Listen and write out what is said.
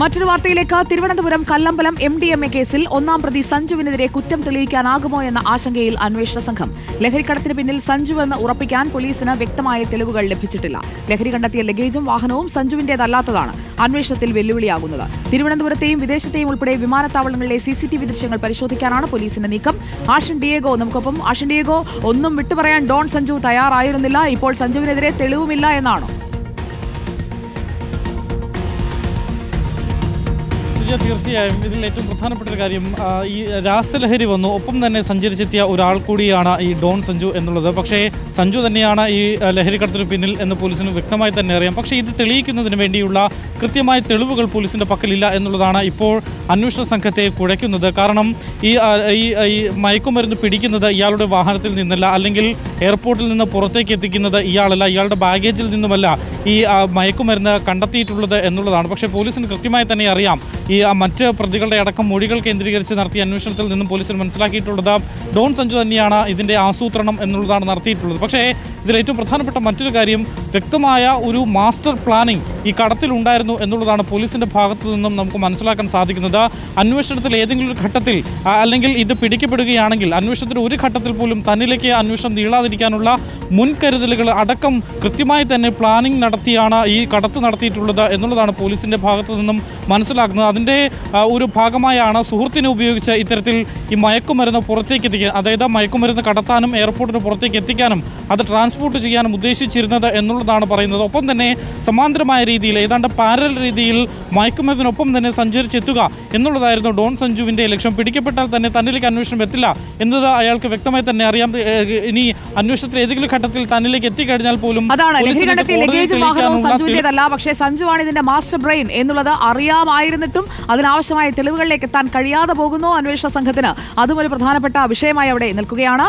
മറ്റൊരു വാർത്തയിലേക്ക് Thiruvananthapuram Kallambalam M D M A കേസിൽ ഒന്നാം പ്രതി സഞ്ജുവിനെതിരെ കുറ്റം തെളിയിക്കാനാകുമോ എന്ന ആശങ്കയിൽ അന്വേഷണ സംഘം. ലഹരിക്കടത്തിന് പിന്നിൽ സഞ്ജുവെന്ന് ഉറപ്പിക്കാൻ പോലീസിന് വ്യക്തമായ തെളിവുകൾ ലഭിച്ചിട്ടില്ല. ലഹരി കണ്ടെത്തിയ ലഗേജും വാഹനവും സഞ്ജുവിന്റേതല്ലാത്തതാണ് അന്വേഷണത്തിൽ വെല്ലുവിളിയാകുന്നത്. തിരുവനന്തപുരത്തെയും വിദേശത്തെയും ഉൾപ്പെടെ വിമാനത്താവളങ്ങളിലെ സി സി ടി വി ദൃശ്യങ്ങൾ പരിശോധിക്കാനാണ് പോലീസിന്റെ നീക്കം. ആഷൻ ഡിയേഗോ നമുക്കൊപ്പം. ആഷൻ ഡിയേഗോ ഒന്നും വിട്ടുപറയാൻ ഡോൺ സഞ്ജു തയ്യാറായിരുന്നില്ല. ഇപ്പോൾ സഞ്ജുവിനെതിരെ തെളിവുമില്ല എന്നാണോ? സുജയ തീർച്ചയായും ഇതിൽ ഏറ്റവും പ്രധാനപ്പെട്ട ഒരു കാര്യം ഈ രാസലഹരി വന്നു. ഒപ്പം തന്നെ സഞ്ചരിച്ചെത്തിയ ഒരാൾ കൂടിയാണ് ഈ ഡോൺ സഞ്ജു എന്നുള്ളത്. പക്ഷേ സഞ്ജു തന്നെയാണ് ഈ ലഹരി ലഹരിക്കടത്തിന് പിന്നിൽ എന്ന് പോലീസിന് വ്യക്തമായി തന്നെ അറിയാം. പക്ഷേ ഇത് തെളിയിക്കുന്നതിന് വേണ്ടിയുള്ള കൃത്യമായ തെളിവുകൾ പോലീസിന്റെ പക്കലില്ല എന്നുള്ളതാണ് ഇപ്പോൾ അന്വേഷണ സംഘത്തെ കുഴയ്ക്കുന്നത്. കാരണം ഈ ഈ മയക്കുമരുന്ന് പിടിക്കുന്നത് ഇയാളുടെ വാഹനത്തിൽ നിന്നല്ല അല്ലെങ്കിൽ എയർപോർട്ടിൽ നിന്ന് പുറത്തേക്ക് എത്തിക്കുന്നത് ഇയാളല്ല ഇയാളുടെ ബാഗേജിൽ നിന്നുമല്ല ഈ മയക്കുമരുന്ന് കണ്ടെത്തിയിട്ടുള്ളത് എന്നുള്ളതാണ്. പക്ഷേ പോലീസിന് കൃത്യമായി തന്നെ അറിയാം ഈ മറ്റ് പ്രതികളുടെ അടക്കം മൊഴികൾ കേന്ദ്രീകരിച്ച് നടത്തിയ അന്വേഷണത്തിൽ നിന്നും പോലീസിന് മനസ്സിലാക്കിയിട്ടുള്ളത് ഡോൺ സഞ്ജു തന്നെയാണ് ഇതിന്റെ ആസൂത്രണം എന്നുള്ളതാണ് നടത്തിയിട്ടുള്ളത്. പക്ഷേ ഇതിൽ ഏറ്റവും പ്രധാനപ്പെട്ട മറ്റൊരു കാര്യം വ്യക്തമായ ഒരു മാസ്റ്റർ പ്ലാനിംഗ് ഈ കടത്തിൽ ഉണ്ടായിരുന്നു എന്നുള്ളതാണ് പോലീസിന്റെ ഭാഗത്തു നിന്നും നമുക്ക് മനസ്സിലാക്കാൻ സാധിക്കുന്നത്. അന്വേഷണത്തിൽ ഏതെങ്കിലും ഒരു ഘട്ടത്തിൽ അല്ലെങ്കിൽ ഇത് പിടിക്കപ്പെടുകയാണെങ്കിൽ അന്വേഷണത്തിൽ ഒരു ഘട്ടത്തിൽ പോലും തന്നിലേക്ക് അന്വേഷണം നീളാതിരിക്കാനുള്ള മുൻകരുതലുകൾ അടക്കം കൃത്യമായി തന്നെ പ്ലാനിംഗ് നടത്തിയാണ് ഈ കടത്ത് നടത്തിയിട്ടുള്ളത് എന്നുള്ളതാണ് പോലീസിന്റെ ഭാഗത്തു നിന്നും മനസ്സിലാക്കുന്നത് അതിന്റെ ഒരു ഭാഗമായാണ് സുഹൃത്തിനെ ഉപയോഗിച്ച് ഇത്തരത്തിൽ ഈ മയക്കുമരുന്ന് പുറത്തേക്ക് എത്തിക്കുക അതായത് മയക്കുമരുന്ന് കടത്താനും എയർപോർട്ടിന് പുറത്തേക്ക് എത്തിക്കാനും അത് ട്രാൻസ്പോർട്ട് ചെയ്യാനും ഉദ്ദേശിച്ചിരുന്നത് എന്നുള്ളതാണ് പറയുന്നത്. ഒപ്പം തന്നെ സമാന്തരമായ രീതിയിൽ ഏതാണ്ട് പാരൽ രീതിയിൽ മയക്കുമരുന്നിനൊപ്പം തന്നെ സഞ്ചരിച്ചെത്തുക എന്നുള്ളതായിരുന്നു ഡോൺ സഞ്ജുവിന്റെ ലക്ഷ്യം. പിടിക്കപ്പെട്ടാൽ തന്നെ തന്നിലേക്ക് അന്വേഷണം എത്തില്ല എന്നത് അയാൾക്ക് വ്യക്തമായി തന്നെ അറിയാം. ഇനി അന്വേഷണത്തിൽ ഏതെങ്കിലും ഘട്ടത്തിൽ തന്നിലേക്ക് എത്തിക്കഴിഞ്ഞാൽ പോലും അതാണ് ലഹരി കണ്ടെത്തിയ കോടതിയിൽ വാഹനവും സഞ്ജുവിന്റേതല്ല പക്ഷേ സഞ്ജുവാണ് ഇതിന്റെ മാസ്റ്റർ ബ്രെയിൻ എന്നുള്ളത് അറിയാമായിരുന്നിട്ടും അതിനാവശ്യമായ തെളിവുകളിലേക്ക് എത്താൻ കഴിയാതെ പോകുന്നു അന്വേഷണ സംഘത്തിന്. അതും ഒരു പ്രധാനപ്പെട്ട വിഷയമായി അവിടെ നിൽക്കുകയാണ്.